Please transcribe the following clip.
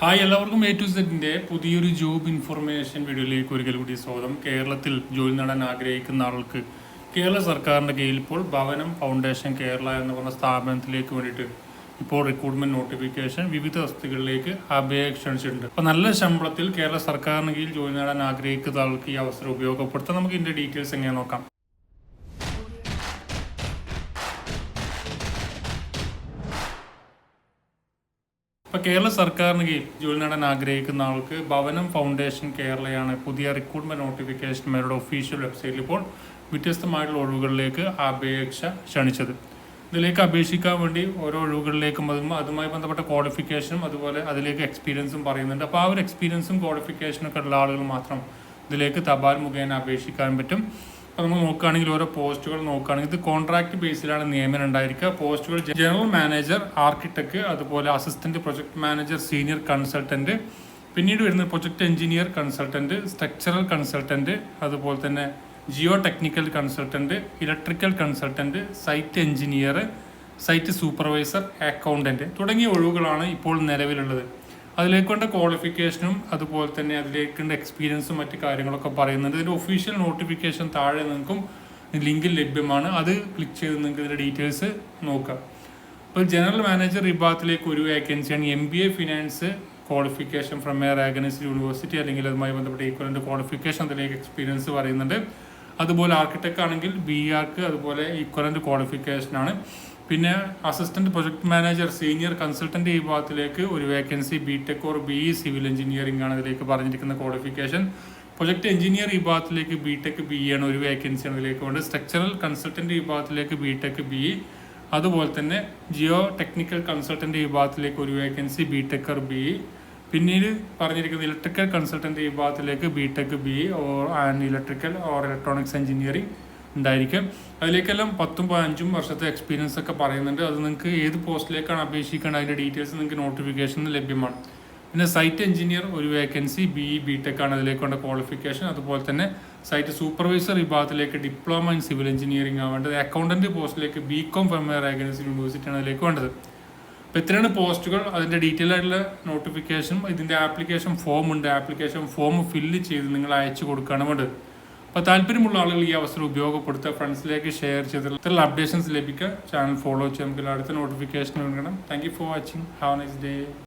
Hi എല്ലാവർക്കും A to സെറ്റിന്റെ പുതിയൊരു ജോബ് ഇൻഫർമേഷൻ വീഡിയോയിലേക്ക് ഒരിക്കൽ കൂടി സ്വാഗതം. കേരളത്തിൽ ജോലി നേടാൻ ആഗ്രഹിക്കുന്ന ആൾക്ക് കേരള സർക്കാരിന്റെ കീഴിൽ ഇപ്പോൾ ഭവനം ഫൗണ്ടേഷൻ കേരള എന്ന് പറഞ്ഞ സ്ഥാപനത്തിലേക്ക് വേണ്ടിയിട്ട് ഇപ്പോൾ റിക്രൂട്ട്മെന്റ് നോട്ടിഫിക്കേഷൻ വിവിധ വസ്തുക്കളിലേക്ക് അപേക്ഷ ക്ഷണിച്ചിട്ടുണ്ട്. അപ്പോൾ നല്ല ശമ്പളത്തിൽ കേരള സർക്കാരിന് കീഴിൽ ജോലി നേടാൻ ആഗ്രഹിക്കുന്ന ആൾക്ക് ഈ അവസരം ഉപയോഗപ്പെടുത്താം. നമുക്ക് ഇതിന്റെ ഡീറ്റെയിൽസ് എങ്ങനെ നോക്കാം. ഇപ്പൊ കേരള സർക്കാരിന് കീഴിൽ ജോലി നേടാൻ ആഗ്രഹിക്കുന്ന ആൾക്ക് ഭവനം ഫൗണ്ടേഷൻ കേരളയാണ് പുതിയ റിക്രൂട്ട്മെന്റ് നോട്ടിഫിക്കേഷൻ മേരുടെ ഒഫീഷ്യൽ വെബ്സൈറ്റിൽ ഇപ്പോൾ വ്യത്യസ്തമായിട്ടുള്ള ഒഴിവുകളിലേക്ക് അപേക്ഷ ക്ഷണിച്ചത്. ഇതിലേക്ക് അപേക്ഷിക്കാൻ വേണ്ടി ഓരോ ഒഴിവുകളിലേക്കും അതും അതുമായി ബന്ധപ്പെട്ട ക്വാളിഫിക്കേഷനും അതുപോലെ അതിലേക്ക് എക്സ്പീരിയൻസും പറയുന്നുണ്ട്. അപ്പോൾ ആ ഒരു എക്സ്പീരിയൻസും ക്വാളിഫിക്കേഷനും ഒക്കെ ഉള്ള ആളുകൾ മാത്രം ഇതിലേക്ക് തപാൽ മുഖേന അപേക്ഷിക്കാൻ പറ്റും. അപ്പോൾ നമ്മൾ നോക്കുകയാണെങ്കിൽ ഓരോ പോസ്റ്റുകൾ നോക്കുകയാണെങ്കിൽ ഇത് കോൺട്രാക്ട് ബേസിലാണ് നിയമനം ഉണ്ടായിരിക്കുക. പോസ്റ്റുകൾ ജനറൽ മാനേജർ ആർക്കിടെക്ട് അതുപോലെ assistant project manager senior consultant പിന്നീട് വരുന്ന project engineer consultant structural consultant അതുപോലെ തന്നെ geotechnical consultant electrical consultant site engineer site supervisor accountant തുടങ്ങിയ ഒഴിവുകളാണ് ഇപ്പോൾ നിലവിലുള്ളത്. അതിലേക്കുള്ള ക്വാളിഫിക്കേഷനും അതുപോലെ തന്നെ അതിലേക്കുള്ള എക്സ്പീരിയൻസും മറ്റ് കാര്യങ്ങളൊക്കെ പറയുന്നുണ്ട്. ഇതിന്റെ ഒഫീഷ്യൽ നോട്ടിഫിക്കേഷൻ താഴെ നിങ്ങൾക്കും ലിങ്കിൽ ലഭ്യമാണ്. അത് ക്ലിക്ക് ചെയ്ത് നിങ്ങൾക്ക് ഇതിന്റെ ഡീറ്റെയിൽസ് നോക്കാം. അപ്പോൾ ജനറൽ മാനേജർ വിഭാഗത്തിലേക്ക് ഒരു വേക്കൻസിയാണ് M B A finance qualification from a recognised university അല്ലെങ്കിൽ അതുമായി ബന്ധപ്പെട്ട ഈക്വലന്റ് ക്വാളിഫിക്കേഷൻ അതിലേക്ക് എക്സ്പീരിയൻസ് പറയുന്നുണ്ട്. അതുപോലെ ആർക്കിടെക്ട് ആണെങ്കിൽ ബി ആർക്ക് അതുപോലെ ഈക്വലന്റ് ക്വാളിഫിക്കേഷനാണ് പിന്നെ assistant project manager senior consultant ഈ ഭാഗത്തിലേക്ക് ഒരു vacancy B tech or B E civil engineering ആണ് ഇതിലേക്ക് പറഞ്ഞിരിക്കുന്ന ക്വാളിഫിക്കേഷൻ പ്രൊജക്ട് എഞ്ചിനീയർ ഈ ഭാഗത്തിലേക്ക് ബി ടെക് ബി ആണ് ഒരു വേക്കൻസി ആണ് ഇതിലേക്ക് വേണ്ടത് സ്ട്രക്ചറൽ കൺസൾട്ടന്റ് ഈ ഭാഗത്തിലേക്ക് ബി ടെക് ബി ഇ അതുപോലെ തന്നെ ജിയോ ടെക്നിക്കൽ കൺസൾട്ടന്റ് ഈ ഭാഗത്തിലേക്ക് ഒരു vacancy B tech or B E പിന്നീട് പറഞ്ഞിരിക്കുന്ന ഇലക്ട്രിക്കൽ കൺസൾട്ടന്റ് ഈ ഭാഗത്തിലേക്ക് B tech B or and electrical or electronics engineering ഉണ്ടായിരിക്കും. അതിലേക്കെല്ലാം പത്തും പതിനഞ്ചും വർഷത്തെ എക്സ്പീരിയൻസ് ഒക്കെ പറയുന്നുണ്ട്. അത് നിങ്ങൾക്ക് ഏത് പോസ്റ്റിലേക്കാണ് അപേക്ഷിക്കേണ്ടത്? അതിന്റെ ഡീറ്റെയിൽസ് നിങ്ങൾക്ക് നോട്ടിഫിക്കേഷൻ ലഭ്യമാണ്. പിന്നെ സൈറ്റ് എഞ്ചിനീയർ ഒരു vacancy B E B tech ആണ് അതിലേക്കുള്ള ക്വാളിഫിക്കേഷൻ അതുപോലെ തന്നെ സൈറ്റ് സൂപ്പർവൈസർ വിഭാഗത്തിലേക്ക് ഡിപ്ലോമ ഇൻ സിവിൽ എഞ്ചിനീയറിംഗ് ആവേണ്ടത് അക്കൗണ്ടന്റ് പോസ്റ്റിലേക്ക് ബി കോം ഫെമയർ ഏകൻസി യൂണിവേഴ്സിറ്റി ആണ് അതിലേക്ക് വേണ്ടത്. അപ്പോൾ ഇത്രയാണ് പോസ്റ്റുകൾ. അതിന്റെ ഡീറ്റെയിൽ ആയിട്ടുള്ള നോട്ടിഫിക്കേഷനും ഇതിന്റെ ആപ്ലിക്കേഷൻ ഫോം ഉണ്ട്. ആപ്ലിക്കേഷൻ ഫോം ഫില്ല് ചെയ്ത് നിങ്ങൾ അയച്ചു കൊടുക്കുകയാണ് വേണ്ടത്. അപ്പോൾ താല്പര്യമുള്ള ആളുകൾ ഈ അവസരം ഉപയോഗപ്പെടുത്തുക ഫ്രണ്ട്സിലേക്ക് ഷെയർ ചെയ്ത് ഇത്തരം അപ്ഡേഷൻസ് ലഭിക്കുക. ചാനൽ ഫോളോ ചെയ്യുക നമുക്ക് അടുത്ത നോട്ടിഫിക്കേഷൻ വേണം. Thank you for watching have nice day